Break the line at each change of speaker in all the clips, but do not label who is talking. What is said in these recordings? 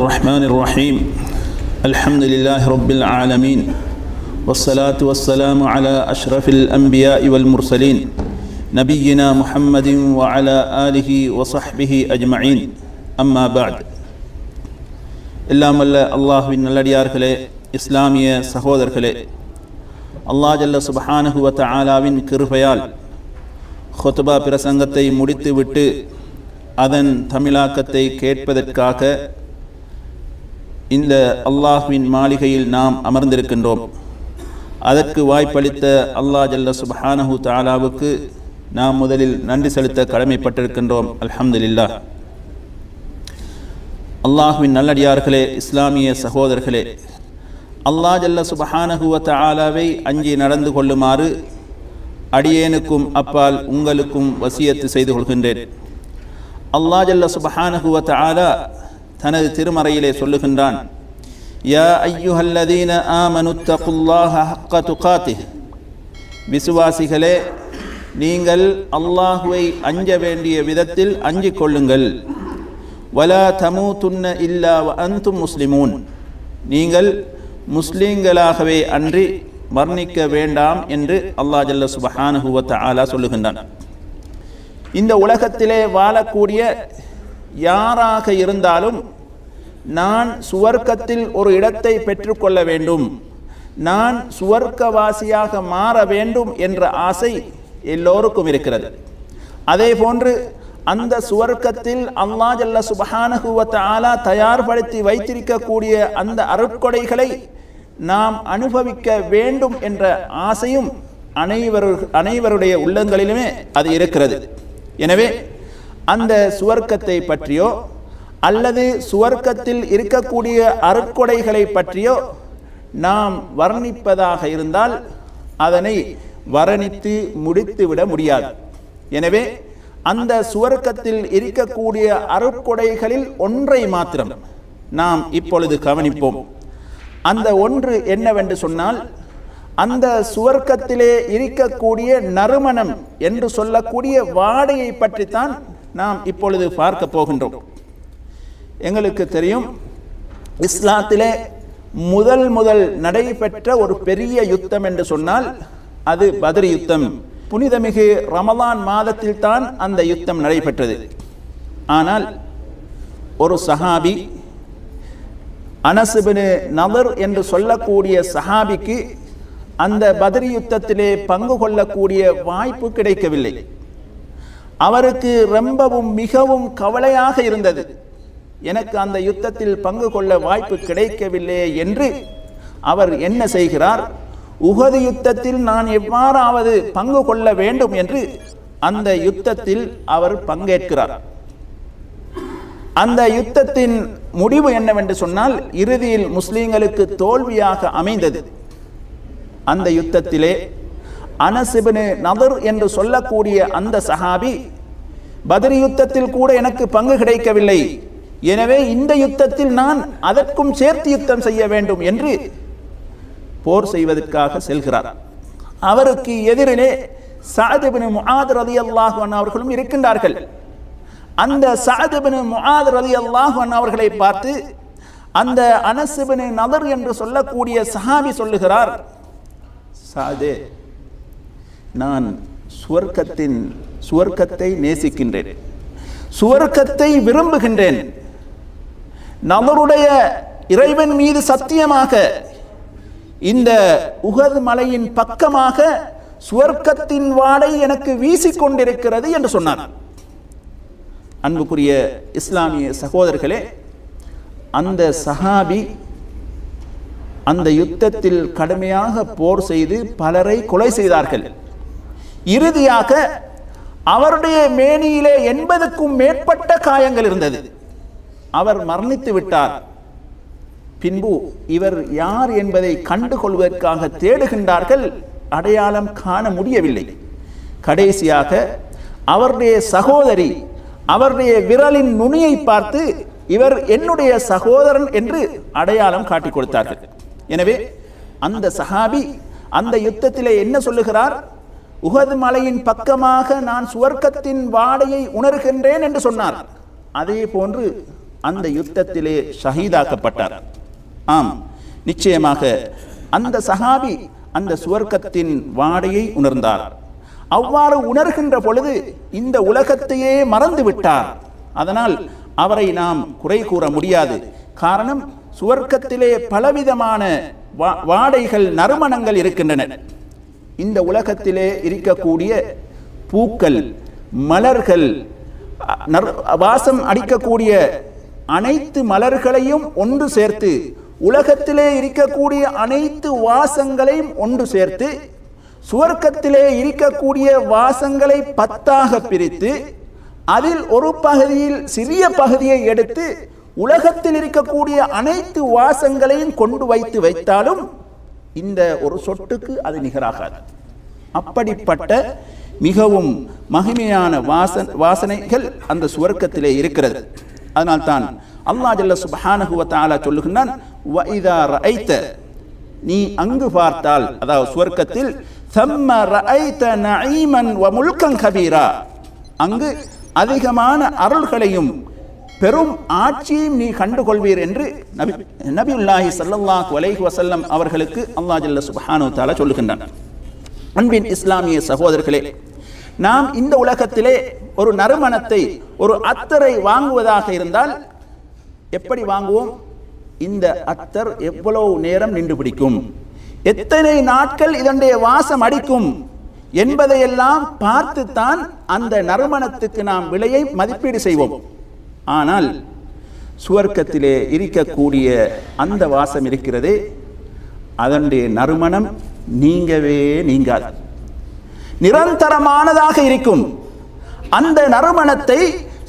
الرحمن الرحيم الحمد لله رب العالمين والصلاة والسلام على أشرف الأنبياء والمرسلين نبينا محمد وعلى آله وصحبه أجمعين أما بعد எல்லாம் வல்ல அல்லாஹுவின் நல்லடியார்களே இஸ்லாமிய சகோதரர்களே அல்லாஹ் ஜல்ல சுபஹானஹு வ தஆலாவின் கிருபையால் ஹுத்பா பிரசங்கத்தை முடித்துவிட்டு அதன் தமிழாக்கத்தை கேட்பதற்காக இந்த அல்லாஹ்வின் மாளிகையில் நாம் அமர்ந்திருக்கின்றோம். அதற்கு வாய்ப்பளித்த அல்லாஹ் ஜல்ல சுபஹானஹு தாலாவுக்கு நாம் முதலில் நன்றி செலுத்த கடமைப்பட்டிருக்கின்றோம். அல்ஹம்துலில்லாஹ் அல்லாஹ்வின் நல்லடியார்களே இஸ்லாமிய சகோதரர்களே அல்லாஹ் ஜல்ல சுபஹானஹுவ ஆலாவை அஞ்சி நடந்து கொள்ளுமாறு அடியேனுக்கும் அப்பால் உங்களுக்கும் வசியத்து செய்து கொள்கின்றேன். அல்லாஹ் ஜல்ல சுபஹானஹுவ ஆலா தனது திருமறையிலே சொல்லுகின்றான் யா ஐயுஹல்லதீன ஆமனு ஹக்க துகாத்திஹ். விசுவாசிகளே நீங்கள் அல்லாஹுவை அஞ்ச வேண்டிய விதத்தில் அஞ்சிக் கொள்ளுங்கள். வலா தமூதுன்ன இல்லா அந்து முஸ்லிமூன். நீங்கள் முஸ்லீம்களாகவே அன்றி வர்ணிக்க வேண்டாம் என்று அல்லாஹ் ஜல்ல சுபஹானஹுவ ஆலா சொல்லுகின்றான். இந்த உலகத்திலே வாழக்கூடிய யாராக இருந்தாலும் நான் சுவர்க்கத்தில் ஒரு இடத்தை பெற்றுக்கொள்ள வேண்டும். நான் சுவர்க்கவாசியாக மாற வேண்டும் என்ற ஆசை எல்லோருக்கும் இருக்கிறது. அதே போன்று அந்த சுவர்க்கத்தில் அல்லா ஜல்ல சுபஹானகுவத்த ஆலா தயார்படுத்தி வைத்திருக்கக்கூடிய அந்த அருட்கொடைகளை நாம் அனுபவிக்க வேண்டும் என்ற ஆசையும் அனைவரு அனைவருடைய உள்ளங்களிலுமே அது இருக்கிறது. எனவே அந்த சுவர்க்கத்தை பற்றியோ அல்லது சுவர்க்கத்தில் இருக்கக்கூடிய அருட்கொடைகளை பற்றியோ நாம் வர்ணிப்பதாக இருந்தால் அதனை வர்ணித்து முடித்துவிட முடியாது. எனவே அந்த சுவர்க்கத்தில் இருக்கக்கூடிய அருட்கொடைகளில் ஒன்றை மாத்திரம் நாம் இப்பொழுது கவனிப்போம். அந்த ஒன்று என்னவென்று சொன்னால் அந்த சுவர்க்கத்திலே இருக்கக்கூடிய நறுமணம் என்று சொல்லக்கூடிய வாடையை பற்றித்தான் நாம் இப்பொழுது பார்க்க போகின்றோம். எங்களுக்கு தெரியும் இஸ்லாத்திலே முதல் முதல் நடைபெற்ற ஒரு பெரிய யுத்தம் என்று சொன்னால் அது பத்ரி யுத்தம். புனிதமிகு ரமலான் மாதத்தில் தான் அந்த யுத்தம் நடைபெற்றது. ஆனால் ஒரு சஹாபி அனசுபின் நபர் என்று சொல்லக்கூடிய சஹாபிக்கு அந்த பத்ரி யுத்தத்திலே பங்கு கொள்ளக்கூடிய வாய்ப்பு கிடைக்கவில்லை. அவருக்கு ரொம்பவும் மிகவும் கவலையாக இருந்தது. எனக்கு அந்த யுத்தத்தில் பங்கு கொள்ள வாய்ப்பு கிடைக்கவில்லை என்று அவர் என்ன செய்கிறார்? உகது யுத்தத்தில் நான் எவ்வாறாவது பங்கு கொள்ள வேண்டும் என்று அந்த யுத்தத்தில் அவர் பங்கேற்கிறார். அந்த யுத்தத்தின் முடிவு என்னவென்று சொன்னால் இறுதியில் முஸ்லீம்களுக்கு தோல்வியாக அமைந்தது. அந்த யுத்தத்திலே அனசிபனு நதர் என்று சொல்லக்கூடிய அந்த சஹாபி பத்ரி யுத்தத்தில் கூட எனக்கு பங்கு கிடைக்கவில்லை. எனவே இந்த யுத்தத்தில் நான் அதற்கும் சேர்த்து யுத்தம் செய்ய வேண்டும் என்று போர் செய்வதற்காக செல்கிறார். அவருக்கு எதிரிலே சாதிபின் முஆத் ரதி அல்லாஹன் அவர்களும் இருக்கின்றார்கள். அந்த சாதிபின் முஆத் ரதி அல்லாஹன் அவர்களை பார்த்து அந்த அனசுபின் நதர் என்று சொல்லக்கூடிய சஹாபி சொல்லுகிறார் சாதே நான் சுவர்க்கத்தின் சுவர்க்கத்தை நேசிக்கின்றேன். சுவர்க்கத்தை விரும்புகின்றேன். நபருடைய இறைவன் மீது சத்தியமாக இந்த உகது மலையின் பக்கமாக சுவர்க்கத்தின் வாடை எனக்கு வீசிக்கொண்டிருக்கிறது என்று சொன்னார். அன்புக்குரிய இஸ்லாமிய சகோதரர்களே அந்த சஹாபி அந்த யுத்தத்தில் கடுமையாக போர் செய்து பலரை கொலை செய்தார்கள். இறுதியாக அவருடைய மேனியிலே எண்பதுக்கும் மேற்பட்ட காயங்கள் இருந்தது. அவர் மரணித்து விட்டார். பின்பு இவர் யார் என்பதை கண்டுகொள்வதற்காக தேடுகின்றார்கள். அடையாளம் காண முடியவில்லை. கடைசியாக அவருடைய சகோதரி அவருடைய விரலின் நுனியை பார்த்து இவர் என்னுடைய சகோதரன் என்று அடையாளம் காட்டிக் கொடுத்தார்கள். எனவே அந்த சஹாபி அந்த யுத்தத்திலே என்ன சொல்லுகிறார்? உகது மலையின் பக்கமாக நான் சுவர்க்கத்தின் வாடையை உணர்கின்றேன் என்று சொன்னார். அதே போன்று அந்த யுத்தத்திலே ஷஹீதாக்கப்பட்டார். ஆம் நிச்சயமாக அந்த சஹாபி அந்த சுவர்க்கத்தின் வாடையை உணர்ந்தார். அவ்வாறு உணர்கின்ற பொழுது இந்த உலகத்தையே மறந்து விட்டார். அதனால் அவரை நாம் குறை கூற முடியாது. காரணம் சுவர்க்கத்திலே பலவிதமான வா- வாடைகள் நறுமணங்கள் இருக்கின்றன. இந்த உலகத்திலே இருக்கக்கூடிய பூக்கள் மலர்கள் வாசம் அடிக்கக்கூடிய அனைத்து மலர்களையும் ஒன்று சேர்த்து உலகத்திலே இருக்கக்கூடிய அனைத்து வாசங்களையும் ஒன்று சேர்த்து சுவர்க்கத்திலே இருக்கக்கூடிய வாசங்களை பத்தாக பிரித்து அதில் ஒரு பகுதியில் சிறிய பகுதியை எடுத்து உலகத்தில் இருக்கக்கூடிய அனைத்து வாசங்களையும் கொண்டு வைத்து வைத்தாலும் இந்த ஒரு சொட்டுக்கு அது நிகராகாது. அப்படிப்பட்ட மிகவும் மகிமையான வாசன் வாசனைகள் அந்த சுவர்க்கத்திலே இருக்கிறது. அதனால்தான் அல்லா ஜல்ல சுப்ஹானஹு சொல்லுகின்றான் வ இதா நீ அங்கு பார்த்தால் அதாவது சுவர்க்கத்தில் சம்ம ரஐத நஈமன் வ முல்கன் கபீரா அங்கு அதிகமான அருள்களையும் பெரும் ஆட்சியையும் நீ கண்டுகொள்வீர் என்று நபி நபியுல்லாஹி சல்லாஹ் வலைஹி வசல்லம் அவர்களுக்கு அல்லாஹ் ஜல்ல சுப்ஹானஹு சொல்லுகின்றான். அன்பின் இஸ்லாமிய சகோதரர்களே நாம் இந்த உலகத்திலே ஒரு நறுமணத்தை ஒரு அத்தரை வாங்குவதாக இருந்தால் எப்படி வாங்குவோம்? இந்த அத்தர் எவ்வளவு நேரம் நின்று பிடிக்கும்? எத்தனை நாட்கள் இதனுடைய வாசம் அடிக்கும்? என்பதையெல்லாம் பார்த்துத்தான் அந்த நறுமணத்துக்கு நாம் விலையை மதிப்பீடு செய்வோம். ஆனால் சுவர்க்கத்திலே இருக்கக்கூடிய அந்த வாசம் இருக்கிறதே அதனுடைய நறுமணம் நீங்கவே நீங்காது. நிரந்தரமானதாக இருக்கும். அந்த நறுமணத்தை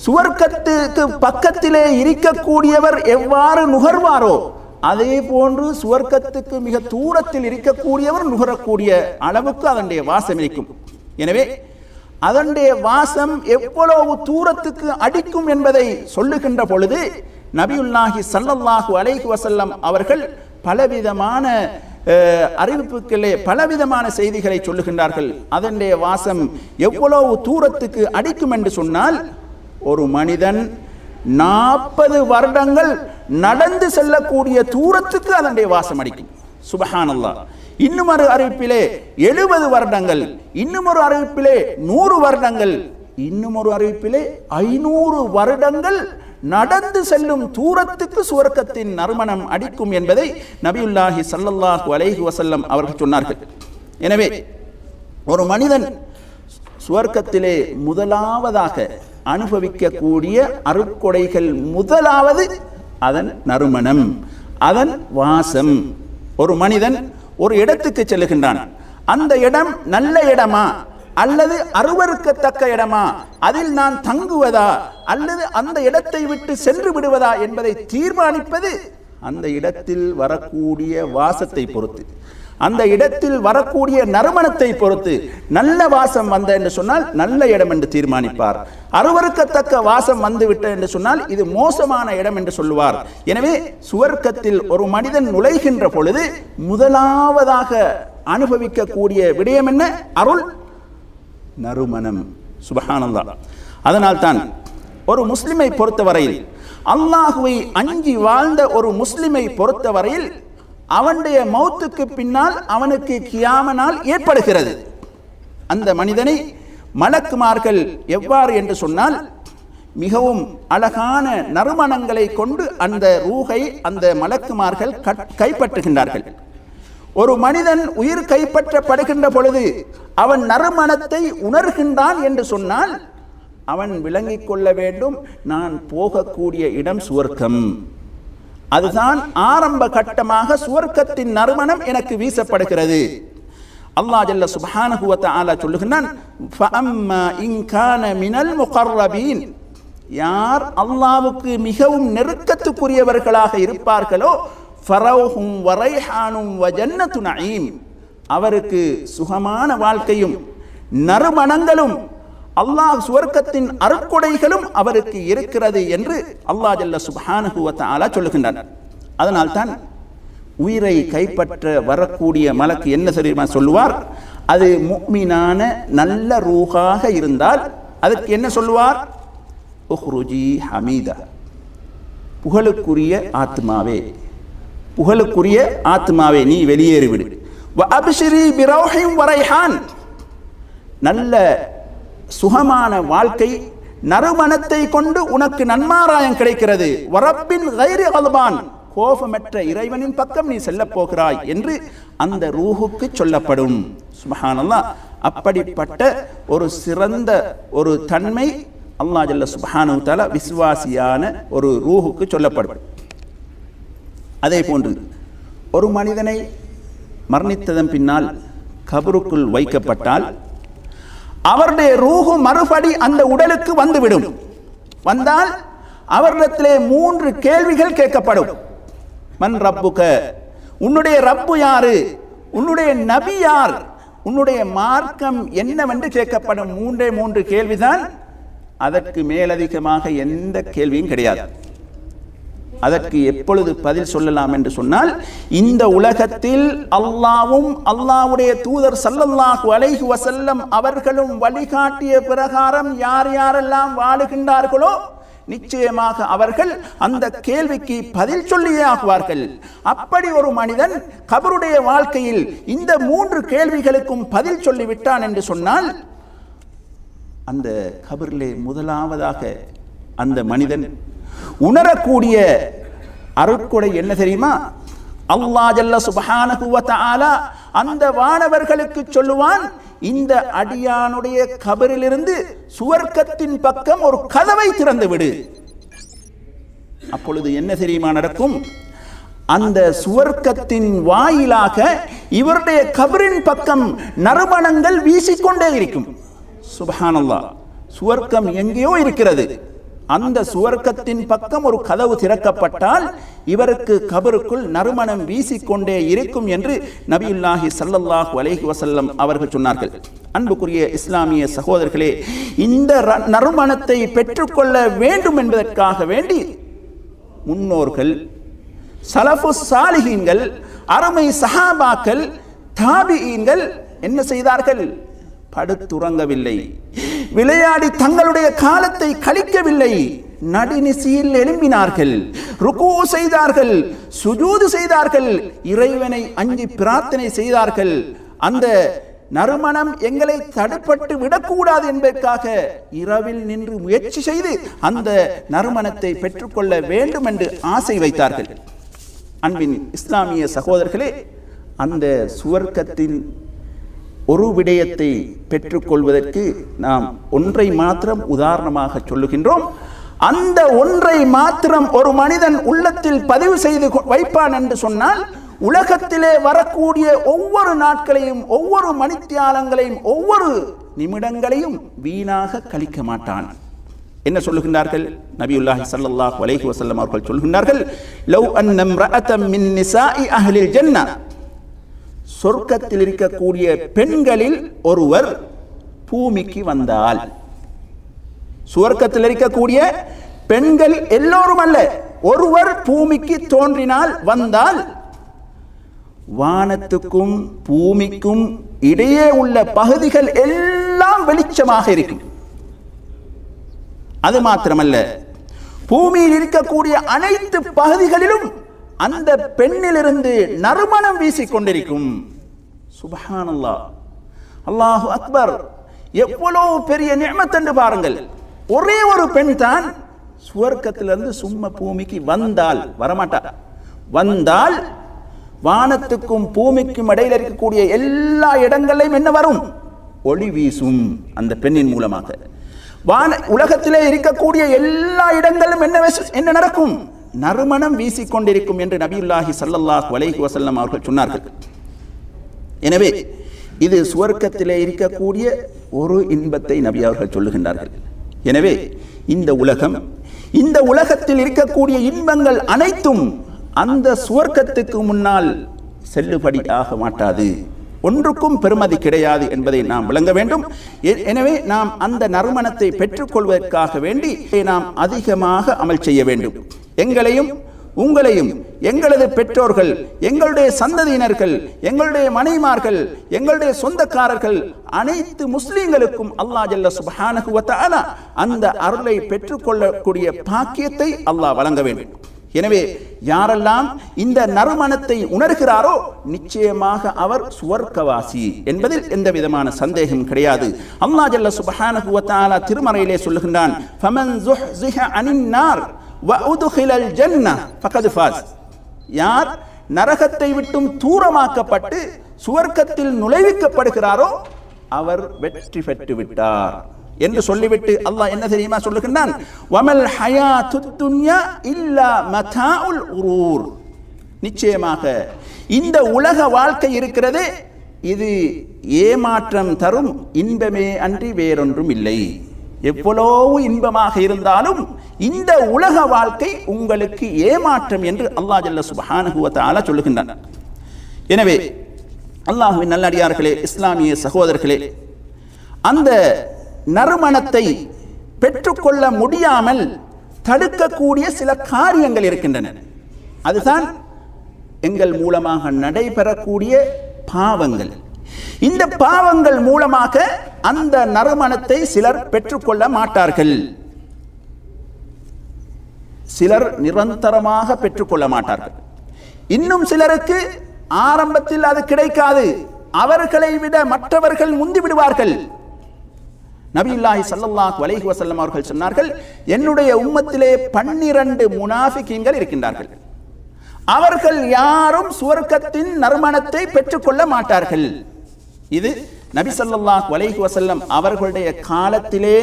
சுவர்க்கத்துக்கு பக்கத்திலே இருக்கக்கூடியவர் எவ்வாறு நுகர்வாரோ அதே போன்று சுவர்க்கத்துக்கு மிக தூரத்தில் இருக்கக்கூடியவர் நுகரக்கூடிய அளவுக்கு அதனுடைய வாசம் இருக்கும். எனவே அதனுடைய வாசம் எவ்வளவு தூரத்துக்கு அடிக்கும் என்பதை சொல்லுகின்ற பொழுது நபியுல்லாஹி சல்லல்லாஹு அலைஹி வசல்லம் அவர்கள் பலவிதமான அறிவிப்புகளே பலவிதமான செய்திகளை சொல்லுகின்றார்கள். அதனுடைய வாசம் எவ்வளவு தூரத்துக்கு அடிக்கும் என்று சொன்னால் ஒரு மனிதன் நாற்பது வருடங்கள் நடந்து செல்லக்கூடிய தூரத்துக்கு அதனுடைய வாசம் அடிக்கும். சுபஹானல்லா இன்னும் ஒரு அறிவிப்பிலே எழுபது வருடங்கள் இன்னும் ஒரு அறிவிப்பிலே நூறு வருடங்கள் இன்னும் ஒரு அறிவிப்பிலே ஐநூறு வருடங்கள் நடந்து செல்லும் தூரத்துக்கு சுவர்க்கத்தின் நறுமணம் அடிக்கும் என்பதை நபியுல்லாஹி சல்லல்லாஹு அலைஹி வசல்லம் அவர்கள் சொன்னார்கள். எனவே ஒரு மனிதன் சுவர்க்கத்திலே முதலாவதாக அனுபவிக்கக்கூடிய அருட்கொடைகள் முதலாவது அதன் நறுமணம் அதன் வாசம். ஒரு மனிதன் ஒரு இடத்துக்கு செல்லுகின்றான். அந்த இடம் நல்ல இடமா? அல்லது அருவருக்கத்தக்க இடமா? அதில் நான் தங்குவதா? அல்லது அந்த இடத்தை விட்டு சென்று விடுவதா என்பதை தீர்மானிப்பது அந்த இடத்தில் வரக்கூடிய வாசத்தை பொறுத்து. அந்த இடத்தில் வரக்கூடிய நறுமணத்தை பொறுத்து நல்ல வாசம் வந்த என்று சொன்னால் நல்ல இடம் என்று தீர்மானிப்பார். அருவருக்கத்தக்க வாசம் வந்துவிட்ட என்று சொன்னால் இது மோசமான இடம் என்று சொல்லுவார். எனவே சுவர்க்கத்தில் ஒரு மனிதன் நுழைகின்ற பொழுது முதலாவதாக அனுபவிக்கக்கூடிய விடயம் என்ன? அருள் நறுமணம். சுபஹானல்லா அதனால்தான் ஒரு முஸ்லிமை பொறுத்தவரையில் அல்லாஹுவை அஞ்சி வாழ்ந்த ஒரு முஸ்லிமை பொறுத்தவரையில் அவனுடைய மௌத்துக்கு பின்னால் அவனுக்கு கியாமனால் ஏற்படுகிறது. அந்த மனிதனை மலக்குமார்கள் எவ்வாறு என்று சொன்னால் மிகவும் அழகான நறுமணங்களை கொண்டு அந்த ரூகை அந்த மலக்குமார்கள் கைப்பற்றுகின்றார்கள். ஒரு மனிதன் உயிர் கைப்பற்றப்படுகின்ற பொழுது அவன் நறுமணத்தை உணர்கின்றான் என்று சொன்னால் அவன் விளங்கிக் கொள்ள வேண்டும் நான் போகக்கூடிய இடம் சுவர்க்கம். அதுதான் ஆரம்ப கட்டமாக சுவர்க்கத்தின் நறுமணம் எனக்கு வீசப்படுகிறது. அல்லாஹ் ஜல்ல சுப்ஹானஹு வ தஆலா சொல்லுகிறான் ஃபஅம்மா இன் கான மினல் முகர்ரபீன். யார் அல்லாஹ்வுக்கு மிகவும் நெருக்கத்துக்குரியவர்களாக இருப்பார்களோ ஃபரௌஹும் வரைஹானும் வ ஜன்னத்து நஈம் அவருக்கு சுகமான வாழ்க்கையும் நறுமணங்களும் அல்லாஹ் சுவர்க்கத்தின் அருட்கொடைகளும் அவருக்கு இருக்கிறது என்று அல்லாஹ் ஜல்ல சுப்ஹானஹு சொல்லுகின்றனர் அதனால் தான் அதனால்தான் உயிரை கைப்பற்ற வரக்கூடிய மலக்கு என்ன தெரியுமா சொல்லுவார்? அது முக்மினான நல்ல ரூகாக இருந்தால் அதற்கு என்ன சொல்லுவார்? உஹ்ருஜி ஹமீதா. புகழுக்குரிய ஆத்மாவே. புகழுக்குரிய ஆத்மாவே நீ வெளியேறிவிடு. அபிஷிரி பிரௌஹிம் வரைஹான். நல்ல சுகமான வாழ்க்கை நறுமணத்தை கொண்டு உனக்கு நன்மாராயம் கிடைக்கிறது. வரப்பின் கைரி அல்பான் கோபமற்ற இறைவனின் பக்கம் நீ செல்ல போகிறாய் என்று அந்த ரூஹுக்கு சொல்லப்படும். சுபஹானல்லா அப்படிப்பட்ட ஒரு சிறந்த ஒரு தன்மை அல்லா ஜல்ல சுபஹானு தஆலா விசுவாசியான ஒரு ரூஹுக்கு சொல்லப்படும். அதே போன்று ஒரு மனிதனை மரணித்ததன் பின்னால் கபருக்குள் வைக்கப்பட்டால் அவருடைய ரூஹு மறுபடி அந்த உடலுக்கு வந்துவிடும். வந்தால் அவரிடத்திலே மூன்று கேள்விகள் கேட்கப்படும். மண் ரப்புக? உன்னுடைய ரப்பு யாரு? உன்னுடைய நபி யார்? உன்னுடைய மார்க்கம் என்னவென்று கேட்கப்படும். மூன்றே மூன்று கேள்விதான். அதற்கு மேலதிகமாக எந்த கேள்வியும் கிடையாது. அதற்கு எப்பொழுது பதில் சொல்லலாம் என்று சொன்னால் இந்த உலகத்தில் அல்லாவும் அல்லாவுடைய தூதர் சல்லல்லாஹு அலைஹி வசல்லம் அவர்களும் வழிகாட்டிய பிரகாரம் யார் யாரெல்லாம் வாழுகின்றார்களோ நிச்சயமாக அவர்கள் அந்த கேள்விக்கு பதில் சொல்லியே ஆகுவார்கள். அப்படி ஒரு மனிதன் கபருடைய வாழ்க்கையில் இந்த மூன்று கேள்விகளுக்கும் பதில் சொல்லிவிட்டான் என்று சொன்னால் அந்த கபரிலே முதலாவதாக அந்த மனிதன் உணரக்கூடிய அருட்கொடை என்ன தெரியுமா? அல்லா ஜல்ல சுபஹானஹு அந்த வானவர்களுக்கு சொல்லுவான் இந்த அடியானுடைய கபரிலிருந்து சுவர்க்கத்தின் பக்கம் ஒரு கதவை திறந்து விடு. அப்பொழுது என்ன தெரியுமா நடக்கும்? அந்த சுவர்க்கத்தின் வாயிலாக இவருடைய கபரின் பக்கம் நறுமணங்கள் வீசிக்கொண்டே இருக்கும். சுபஹானல்லா சுவர்க்கம் எங்கேயோ இருக்கிறது. அந்த சுவர்க்கத்தின் பக்கம் ஒரு கதவு திறக்கப்பட்டால் இவருக்கு கபருக்குள் நறுமணம் வீசிக்கொண்டே இருக்கும் என்று நபியுல்லாஹி ஸல்லல்லாஹு அலைஹி வசல்லம் அவர்கள் சொன்னார்கள். அன்புக்குரிய இஸ்லாமிய சகோதரர்களே இந்த ர- நறுமணத்தை பெற்றுக்கொள்ள வேண்டும் என்பதற்காக வேண்டி முன்னோர்கள் சலஃபு சாலிகீன்கள் அருமை சஹாபாக்கள் தாபியீன்கள் என்ன செய்தார்கள்? படுத்துறங்கவில்லை. விளையாடி தங்களுடைய காலத்தை கழிக்கவில்லை. நடுநிசியில் எழும்பினார்கள். ருக்கு செய்தார்கள். சுஜூது செய்தார்கள். இறைவனை அஞ்சி பிரார்த்தனை செய்தார்கள். அந்த நறுமணம் எங்களை தடுப்பட்டு விடக்கூடாது என்பதற்காக இரவில் நின்று முயற்சி செய்து அந்த நறுமணத்தை பெற்றுக்கொள்ள வேண்டும் என்று ஆசை வைத்தார்கள். அன்பின் இஸ்லாமிய சகோதரர்களே அந்த சுவர்க்கத்தின் ஒரு விடயத்தை பெற்றுக்கொள்வதற்கு நாம் ஒன்றை மாத்திரம் உதாரணமாக சொல்லுகின்றோம். அந்த ஒன்றை மாத்திரம் ஒரு மனிதன் உள்ளத்தில் பதிவு செய்து கொ- வைப்பான் என்று சொன்னால் உலகத்திலே வரக்கூடிய ஒவ்வொரு நாட்களையும் ஒவ்வொரு மணித்தியாலங்களையும் ஒவ்வொரு நிமிடங்களையும் வீணாக கழிக்க மாட்டான். என்ன சொல்லுகின்றார்கள்? நபியுல்லாஹி ஸல்லல்லாஹு அலைஹி வஸல்லம் அவர்கள் சொல்கின்றார்கள் லவ் அன்னம் ரஅத்தம் மின் நிசாஇ அஹ்லில் ஜன்னah சொர்க்கத்தில் இருக்கக்கூடிய பெண்களில் ஒருவர் பூமிக்கு வந்தால். சுவர்க்கத்தில் இருக்கக்கூடிய பெண்கள் எல்லோரும் அல்ல. ஒருவர் பூமிக்கு தோன்றினால் வந்தால் வானத்துக்கும் பூமிக்கும் இடையே உள்ள பகுதிகள் எல்லாம் வெளிச்சமாக இருக்கும். அது மாத்திரமல்ல. பூமியில் இருக்கக்கூடிய அனைத்து பகுதிகளிலும் அந்த பெண்ணிலிருந்து நறுமணம் வீசிக் கொண்டிருக்கும் சுபஹானல்லாஹ். அல்லாஹு அக்பர். எவ்வளவு பெரிய நியமத்தன்று பாருங்கள். ஒரே ஒரு பெண் தான் சுவர்க்கத்திலிருந்து சும்மா பூமிக்கு வந்தால் வரமாட்டா வந்தால் வானத்துக்கும் பூமிக்கும் இடையில் இருக்கக்கூடிய எல்லா இடங்களையும் என்ன வரும்? ஒளி வீசும் அந்த பெண்ணின் மூலமாக. வான உலகத்திலே இருக்கக்கூடிய எல்லா இடங்களும் என்ன என்ன நடக்கும்? நறுமணம் வீசிக்கொண்டிருக்கும் என்று நபியுல்லாஹி சல்லல்லாஹ் வலைஹி வசல்லம் அவர்கள் சொன்னார்கள். எனவே இது சுவர்க்கத்திலே இருக்கக்கூடிய ஒரு இன்பத்தை நபி அவர்கள் சொல்லுகின்றார்கள். எனவே இந்த உலகம் இந்த உலகத்தில் இருக்கக்கூடிய இன்பங்கள் அனைத்தும் அந்த சுவர்க்கத்துக்கு முன்னால் செல்லுபடி ஆக மாட்டாது. ஒன்றுக்கும் பெருமதி கிடையாது என்பதை நாம் விளங்க வேண்டும். எனவே நாம் அந்த நறுமணத்தை பெற்றுக்கொள்வதற்காக வேண்டி நாம் அதிகமாக அமல் செய்ய வேண்டும். எங்களையும் உங்களையும் எங்களது பெற்றோர்கள் எங்களுடைய சந்ததியினர்கள் எங்களுடைய மனைமார்கள் எங்களுடைய சொந்தக்காரர்கள் அனைத்து முஸ்லீம்களுக்கும் அல்லாஹ் ஜல்ல சுப்ஹானஹு அந்த அருளை பெற்றுக்கொள்ளக்கூடிய பாக்கியத்தை அல்லாஹ் வழங்க வேண்டும். எனவே யாரெல்லாம் இந்த நறுமணத்தை உணர்கிறாரோ நிச்சயமாக அவர் சுவர்க்கவாசி என்பதில் எந்த விதமான சந்தேகம் கிடையாது. அல்லா ஜல்ல சுப்ஹானஹு திருமறையிலே சொல்லுகின்றான் ஃபமன் ஸுஹ்ஸிஹ அனின் நார் வ உத்கிலல் ஜன்னah ஃபகத் ஃபாஸ். யார் நரகத்தை விட்டும் தூரமாக்கப்பட்டு சுவர்க்கத்தில் நுழைவிக்கப்படுகிறாரோ அவர் வெற்றி பெற்று விட்டார் என்று சொல்லிவிட்டு அல்லாஹ் என்ன தெரியுமா சொல்லுகின்றான்? வமல் ஹயா துன்யா இல்லா மதாஉல் உரூர். நிச்சயமாக இந்த உலக வாழ்க்கை இருக்கிறது இது ஏமாற்றம் தரும் இன்பமே அன்றி வேறொன்றும் இல்லை. எவ்வளவு இன்பமாக இருந்தாலும் இந்த உலக வாழ்க்கை உங்களுக்கு ஏமாற்றம் என்று அல்லாஹ் ஜல்ல சுப்ஹானஹு சொல்லுகின்றன. எனவே அல்லாஹுவின் நல்லடியார்களே இஸ்லாமிய சகோதரர்களே அந்த நறுமணத்தை பெற்றுக்கொள்ள முடியாமல் தடுக்கக்கூடிய சில காரியங்கள் இருக்கின்றன. அதுதான் எங்கள் மூலமாக நடைபெறக்கூடிய பாவங்கள். இந்த பாவங்கள் மூலமாக அந்த நறுமணத்தை சிலர் பெற்றுக்கொள்ள மாட்டார்கள். சிலர் நிரந்தரமாக பெற்றுக்கொள்ள மாட்டார்கள். இன்னும் சிலருக்கு ஆரம்பத்தில் அது கிடைக்காது. அவர்களை விட மற்றவர்கள் முந்தி விடுவார்கள். நபியுல்லாஹி சல்லாஹ் வலைஹி வசல்லம் அவர்கள் சொன்னார்கள் என்னுடைய உம்மத்திலே பன்னிரண்டு முனாஃபிகீன்கள் இருக்கின்றார்கள். அவர்கள் யாரும் சுவர்க்கத்தின் நறுமணத்தை பெற்றுக்கொள்ள மாட்டார்கள். இது நபி ஸல்லல்லாஹு வலைஹி வசல்லம் அவர்களுடைய காலத்திலே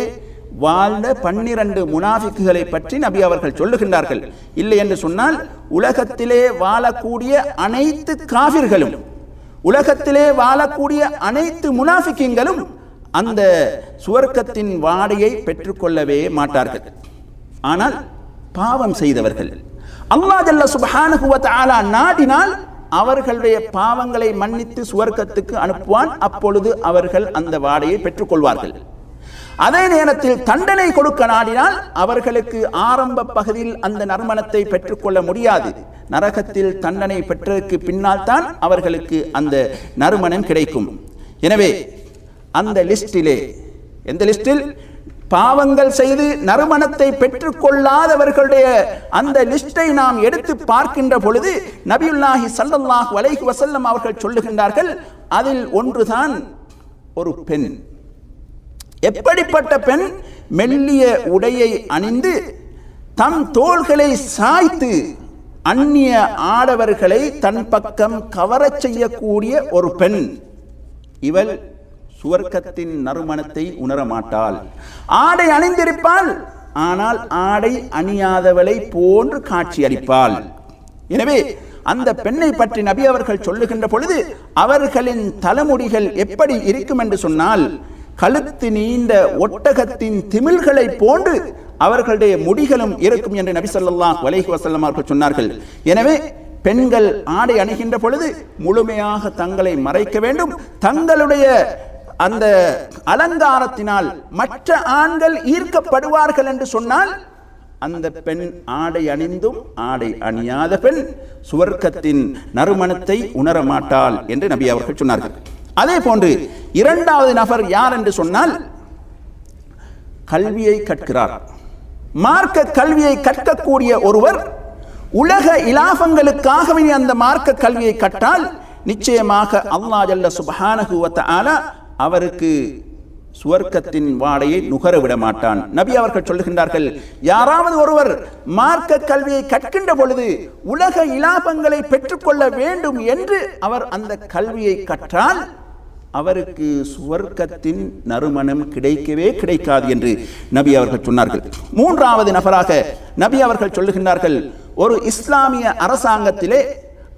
வாழ்ந்த பன்னிரண்டு முனாஃபிக்குகளை பற்றி நபி அவர்கள் சொல்லுகின்றார்கள். இல்லை என்று சொன்னால் உலகத்திலே வாழக்கூடிய அனைத்து காவிர்களும் உலகத்திலே வாழக்கூடிய அனைத்து முனாஃபிக்கிங்களும் அந்த சுவர்க்கத்தின் வாடையை பெற்றுக்கொள்ளவே மாட்டார்கள். ஆனால் பாவம் செய்தவர்கள். அல்லாஹ் ஜல்ல நாடினால் அவர்களுடைய பாவங்களை மன்னித்து சுவர்க்கத்துக்கு அனுப்புவான். அப்பொழுது அவர்கள் அந்த வாடையை பெற்றுக்கொள்வார்கள். அதே நேரத்தில் தண்டனை கொடுக்க நாடினால் அவர்களுக்கு ஆரம்ப பகுதியில் அந்த நறுமணத்தை பெற்றுக்கொள்ள முடியாது. நரகத்தில் தண்டனை பெற்றதற்கு பின்னால் தான் அவர்களுக்கு அந்த நறுமணம் கிடைக்கும். எனவே அந்த லிஸ்டிலே எந்த லிஸ்டில் பாவங்கள் செய்து நறுமணத்தை பெற்றுக்கொள்ளாதவர்களுடைய அந்த லிஸ்டை நாம் எடுத்து பார்க்கின்ற பொழுது நபியுல்லாஹி ஸல்லல்லாஹு அலைஹி வஸல்லம் அவர்கள் சொல்லுகின்றார்கள் அதில் ஒன்றுதான் ஒரு பெண். எப்படிப்பட்ட பெண்? மெல்லிய உடையை அணிந்து தம் தோள்களை சாய்த்து அந்நிய ஆடவர்களை தன் பக்கம் கவரச் செய்யக்கூடிய ஒரு பெண். இவள் சுவர்க்கத்தின் நறுமணத்தை உணரமாட்டாள். ஆடை அணிந்திருப்பாள். ஆனால் ஆடை அணியாதவளை போன்று காட்சி அளிப்பாள் எனவே அந்த பெண்ணை பற்றி நபி அவர்கள் சொல்லுகின்ற பொழுது அவர்களின் தலைமுடிகள் எப்படி இருக்கும் என்று சொன்னால் கழுத்து நீண்ட ஒட்டகத்தின் திமிழ்களை போன்று அவர்களுடைய முடிகளும் இருக்கும் என்று நபி சொல்லா வலைஹி வசல்லம் அவர்கள் சொன்னார்கள். எனவே பெண்கள் ஆடை அணிகின்ற பொழுது முழுமையாக தங்களை மறைக்க வேண்டும். தங்களுடைய அந்த அலங்காரத்தினால் மற்ற ஆண்கள் ஈர்க்கப்படுவார்கள் என்று சொன்னால் அந்த பெண் ஆடை அணிந்தும் ஆடை அணியாத பெண் சுவர்க்கத்தின் நறுமணத்தை உணர மாட்டாள் என்று நபி அவர்கள் சொன்னார்கள். அதே போன்று இரண்டாவது நபர் யார் என்று சொன்னால் கல்வியை கற்கிறார். மார்க்க கல்வியை கற்கக்கூடிய ஒருவர் உலக இலாபங்களுக்காகவே அந்த மார்க்க கல்வியை கற்றால் நிச்சயமாக அல்லாஹ் ஜல்ல சுப்ஹானஹு அவருக்கு சுவர்க்கத்தின் வாடையை நுகர விட மாட்டான் நபி அவர்கள் சொல்லுகின்றார்கள் யாராவது ஒருவர் மார்க்க கல்வியை கற்கின்ற பொழுது உலக இலாபங்களை பெற்றுக்கொள்ள வேண்டும் என்று அவர் அந்த கல்வியை கற்றால் அவருக்கு சுவர்க்கத்தின் நறுமணம் கிடைக்கவே கிடைக்காது என்று நபி அவர்கள் சொன்னார்கள். மூன்றாவது நபராக நபி அவர்கள் சொல்லுகின்றார்கள் ஒரு இஸ்லாமிய அரசாங்கத்திலே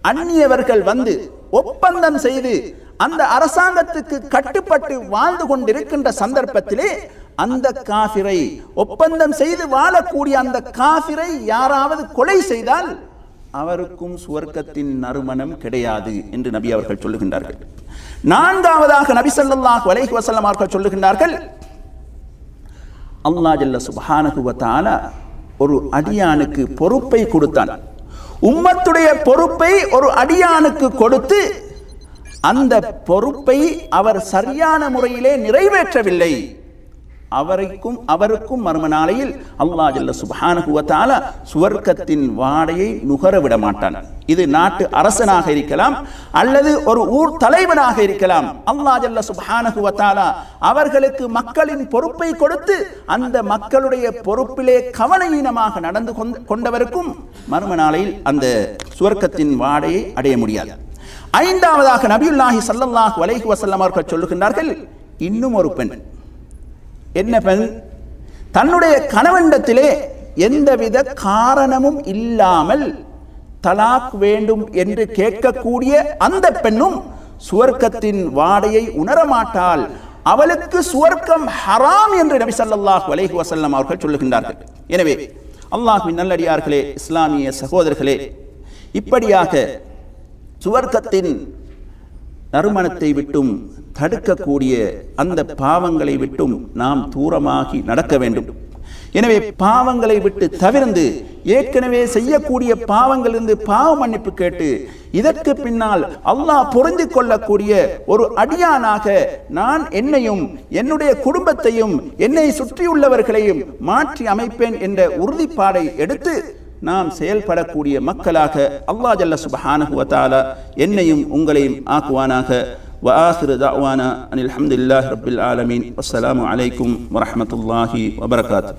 அந்நியவர்கள் வந்து ஒப்பந்தம் செய்து அந்த அரசாங்கத்துக்கு கட்டுப்பட்டு வாழ்ந்து கொண்டிருக்கின்ற சந்தர்ப்பத்திலே அந்த காபிரை ஒப்பந்தம் செய்து வாழக்கூடிய அந்த காபிரை யாராவது கொலை செய்தால் அவருக்கும் சுவர்க்கத்தின் நறுமணம் கிடையாது என்று நபி அவர்கள் சொல்லுகின்றார்கள். நான்காவதாக நபி சொல்லாஹ் வலைஹி வசல்லம் அவர்கள் சொல்லுகின்றார்கள் அல்லா ஜல்ல சுபானகுவத்தால ஒரு அடியானுக்கு பொறுப்பை கொடுத்தான். உம்மத்துடைய பொறுப்பை ஒரு அடியானுக்கு கொடுத்து அந்த பொறுப்பை அவர் சரியான முறையிலே நிறைவேற்றவில்லை. அவருக்கும் அவருக்கும் மர்ம நாளையில் அல்லா ஜல்ல சுப்ஹானஹு சுவர்க்கத்தின் வாடையை நுகர விட மாட்டான் இது நாட்டு அரசனாக இருக்கலாம் அல்லது ஒரு ஊர் தலைவனாக இருக்கலாம். அல்லா ஜல்ல சுப்ஹானஹு அவர்களுக்கு மக்களின் பொறுப்பை கொடுத்து அந்த மக்களுடைய பொறுப்பிலே கவனஈனமாக நடந்து கொண்டவருக்கும் மர்ம நாளையில் அந்த சுவர்க்கத்தின் வாடையை அடைய முடியாது. ஐந்தாவதாக நபியுல்லாஹி ஸல்லல்லாஹு வலைஹி வசல்லம் அவர்கள் சொல்லுகின்றார்கள் இன்னும் ஒரு பெண். என்ன பெண்? தன்னுடைய கணவனிடத்திலே எந்தவித காரணமும் இல்லாமல் தலாக் வேண்டும் என்று கேட்கக்கூடிய அந்த பெண்ணும் சுவர்க்கத்தின் வாடையை உணரமாட்டாள் அவளுக்கு சுவர்க்கம் ஹராம் என்று நபி சல்லாஹ் வலைஹி வசல்லம் அவர்கள் சொல்லுகின்றார்கள். எனவே அல்லாஹின் நல்லடியார்களே இஸ்லாமிய சகோதரர்களே இப்படியாக சுவர்க்கத்தின் நறுமணத்தை விட்டும் தடுக்கக்கூடிய அந்த பாவங்களை விட்டும் நாம் தூரமாகி நடக்க வேண்டும். எனவே பாவங்களை விட்டு தவிர்ந்து ஏற்கனவே செய்யக்கூடிய பாவங்களிலிருந்து பாவ மன்னிப்பு கேட்டு இதற்கு பின்னால் அல்லாஹ் புரிந்து கொள்ளக்கூடிய ஒரு அடியானாக நான் என்னையும் என்னுடைய குடும்பத்தையும் என்னை சுற்றியுள்ளவர்களையும் மாற்றி அமைப்பேன் என்ற உறுதிப்பாடை எடுத்து நாம் செயல்படக்கூடிய மக்களாக அல்லாஹ் ஜல்ல சுப்ஹானஹு வ தஆலா என்னையும் உங்களையும் ஆக்குவானாக وآخر دعوانا أن الحمد لله رب العالمين والسلام عليكم ورحمة الله وبركاته